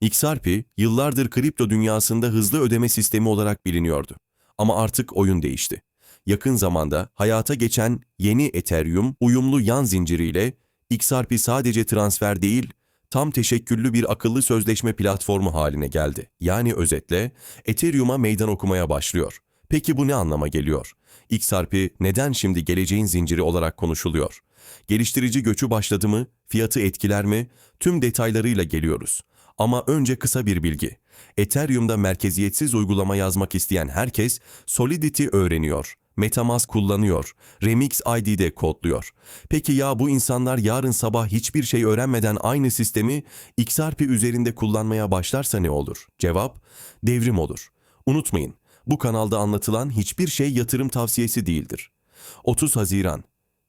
XRP, yıllardır kripto dünyasında hızlı ödeme sistemi olarak biliniyordu. Ama artık oyun değişti. Yakın zamanda hayata geçen yeni Ethereum uyumlu yan zinciriyle XRP sadece transfer değil, tam teşekküllü bir akıllı sözleşme platformu haline geldi. Yani özetle Ethereum'a meydan okumaya başlıyor. Peki bu ne anlama geliyor? XRP neden şimdi geleceğin zinciri olarak konuşuluyor? Geliştirici göçü başladı mı? Fiyatı etkiler mi? Tüm detaylarıyla geliyoruz. Ama önce kısa bir bilgi. Ethereum'da merkeziyetsiz uygulama yazmak isteyen herkes Solidity öğreniyor. Metamask kullanıyor. Remix ID'de kodluyor. Peki ya bu insanlar yarın sabah hiçbir şey öğrenmeden aynı sistemi XRP üzerinde kullanmaya başlarsa ne olur? Cevap, devrim olur. Unutmayın, bu kanalda anlatılan hiçbir şey yatırım tavsiyesi değildir. 30 Haziran,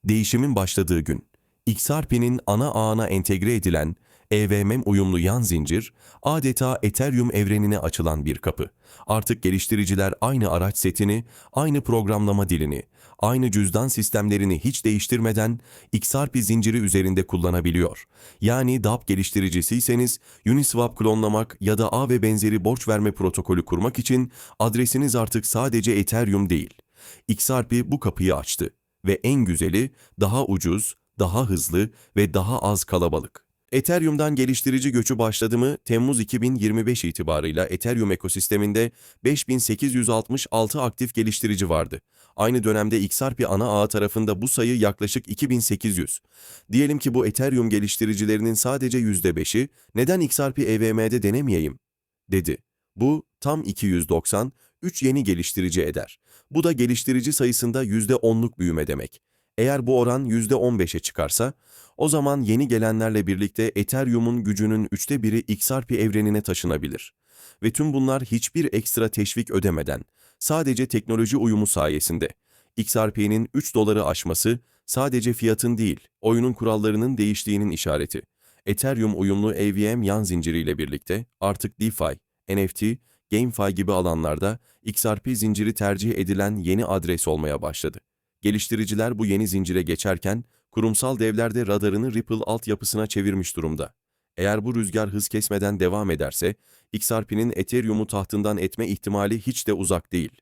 değişimin başladığı gün. XRP'nin ana ağına entegre edilen EVM uyumlu yan zincir, adeta Ethereum evrenine açılan bir kapı. Artık geliştiriciler aynı araç setini, aynı programlama dilini, aynı cüzdan sistemlerini hiç değiştirmeden XRP zinciri üzerinde kullanabiliyor. Yani DApp geliştiricisiyseniz Uniswap klonlamak ya da ağ ve benzeri borç verme protokolü kurmak için adresiniz artık sadece Ethereum değil. XRP bu kapıyı açtı ve en güzeli daha ucuz, daha hızlı ve daha az kalabalık. Ethereum'dan geliştirici göçü başladı mı Temmuz 2025 itibarıyla Ethereum ekosisteminde 5866 aktif geliştirici vardı. Aynı dönemde XRP ana ağı tarafında bu sayı yaklaşık 2800. Diyelim ki bu Ethereum geliştiricilerinin sadece %5'i neden XRP EVM'de denemeyeyim dedi. Bu tam 290, 3 yeni geliştirici eder. Bu da geliştirici sayısında %10'luk büyüme demek. Eğer bu oran %15'e çıkarsa, o zaman yeni gelenlerle birlikte Ethereum'un gücünün üçte biri XRP evrenine taşınabilir. Ve tüm bunlar hiçbir ekstra teşvik ödemeden, sadece teknoloji uyumu sayesinde. XRP'nin 3 doları aşması sadece fiyatın değil, oyunun kurallarının değiştiğinin işareti. Ethereum uyumlu AVM yan zinciriyle birlikte artık DeFi, NFT, GameFi gibi alanlarda XRP zinciri tercih edilen yeni adres olmaya başladı. Geliştiriciler bu yeni zincire geçerken, kurumsal devler de radarını Ripple altyapısına çevirmiş durumda. Eğer bu rüzgar hız kesmeden devam ederse, XRP'nin Ethereum'u tahtından etme ihtimali hiç de uzak değil.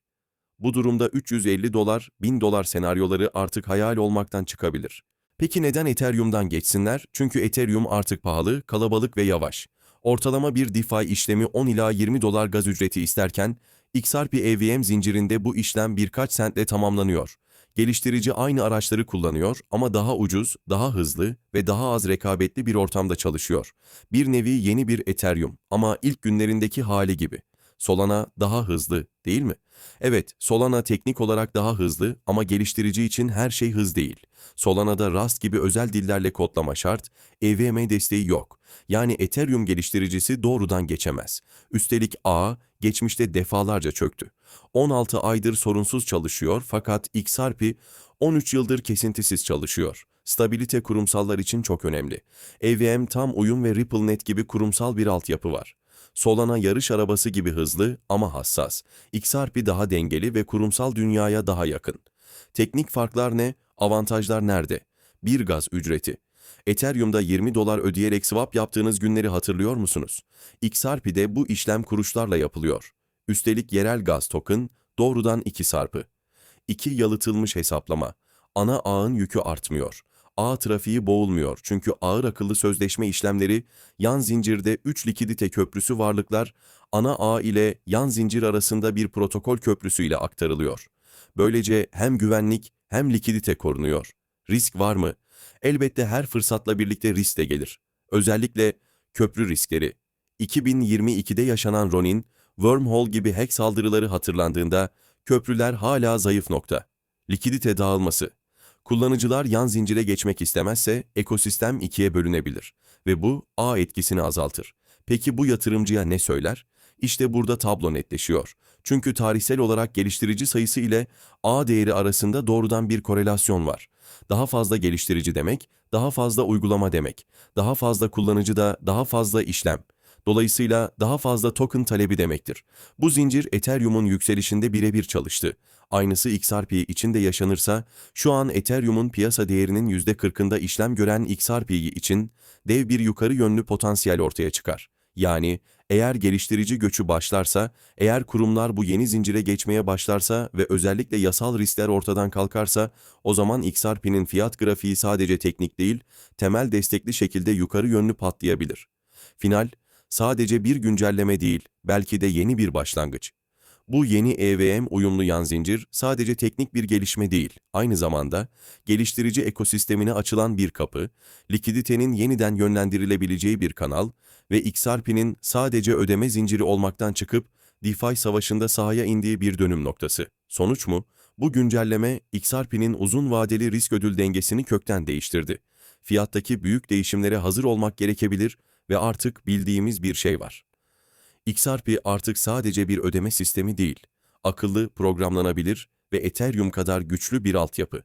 Bu durumda 350 dolar, 1000 dolar senaryoları artık hayal olmaktan çıkabilir. Peki neden Ethereum'dan geçsinler? Çünkü Ethereum artık pahalı, kalabalık ve yavaş. Ortalama bir DeFi işlemi 10 ila 20 dolar gaz ücreti isterken, XRP EVM zincirinde bu işlem birkaç sentle tamamlanıyor. Geliştirici aynı araçları kullanıyor ama daha ucuz, daha hızlı ve daha az rekabetli bir ortamda çalışıyor. Bir nevi yeni bir Ethereum ama ilk günlerindeki hali gibi. Solana daha hızlı, değil mi? Evet, Solana teknik olarak daha hızlı ama geliştirici için her şey hız değil. Solana'da Rust gibi özel dillerle kodlama şart, EVM desteği yok. Yani Ethereum geliştiricisi doğrudan geçemez. Üstelik A, geçmişte defalarca çöktü. 16 aydır sorunsuz çalışıyor fakat XRP 13 yıldır kesintisiz çalışıyor. Stabilite kurumsallar için çok önemli. EVM tam uyum ve RippleNet gibi kurumsal bir altyapı var. Solana yarış arabası gibi hızlı ama hassas. XRP daha dengeli ve kurumsal dünyaya daha yakın. Teknik farklar ne? Avantajlar nerede? Bir gaz ücreti. Ethereum'da 20 dolar ödeyerek swap yaptığınız günleri hatırlıyor musunuz? XRP'de bu işlem kuruşlarla yapılıyor. Üstelik yerel gaz token doğrudan 2 sarpı. 2 yalıtılmış hesaplama. Ana ağın yükü artmıyor. Ağ trafiği boğulmuyor çünkü ağır akıllı sözleşme işlemleri yan zincirde 3 likidite köprüsü varlıklar ana ağ ile yan zincir arasında bir protokol köprüsü ile aktarılıyor. Böylece hem güvenlik hem likidite korunuyor. Risk var mı? Elbette her fırsatla birlikte risk de gelir. Özellikle köprü riskleri. 2022'de yaşanan Ronin, Wormhole gibi hack saldırıları hatırlandığında köprüler hala zayıf nokta. Likidite dağılması. Kullanıcılar yan zincire geçmek istemezse ekosistem ikiye bölünebilir ve bu ağ etkisini azaltır. Peki bu yatırımcıya ne söyler? İşte burada tablo netleşiyor. Çünkü tarihsel olarak geliştirici sayısı ile ağ değeri arasında doğrudan bir korelasyon var. Daha fazla geliştirici demek, daha fazla uygulama demek. Daha fazla kullanıcı da daha fazla işlem. Dolayısıyla daha fazla token talebi demektir. Bu zincir Ethereum'un yükselişinde birebir çalıştı. Aynısı XRP için de yaşanırsa, şu an Ethereum'un piyasa değerinin %40'ında işlem gören XRP için dev bir yukarı yönlü potansiyel ortaya çıkar. Yani eğer geliştirici göçü başlarsa, eğer kurumlar bu yeni zincire geçmeye başlarsa ve özellikle yasal riskler ortadan kalkarsa, o zaman XRP'nin fiyat grafiği sadece teknik değil, temel destekli şekilde yukarı yönlü patlayabilir. Final, sadece bir güncelleme değil, belki de yeni bir başlangıç. Bu yeni EVM uyumlu yan zincir sadece teknik bir gelişme değil, aynı zamanda geliştirici ekosistemine açılan bir kapı, likiditenin yeniden yönlendirilebileceği bir kanal ve XRP'nin sadece ödeme zinciri olmaktan çıkıp DeFi savaşında sahaya indiği bir dönüm noktası. Sonuç mu? Bu güncelleme XRP'nin uzun vadeli risk ödül dengesini kökten değiştirdi. Fiyattaki büyük değişimlere hazır olmak gerekebilir ve artık bildiğimiz bir şey var. XRP artık sadece bir ödeme sistemi değil, akıllı, programlanabilir ve Ethereum kadar güçlü bir altyapı.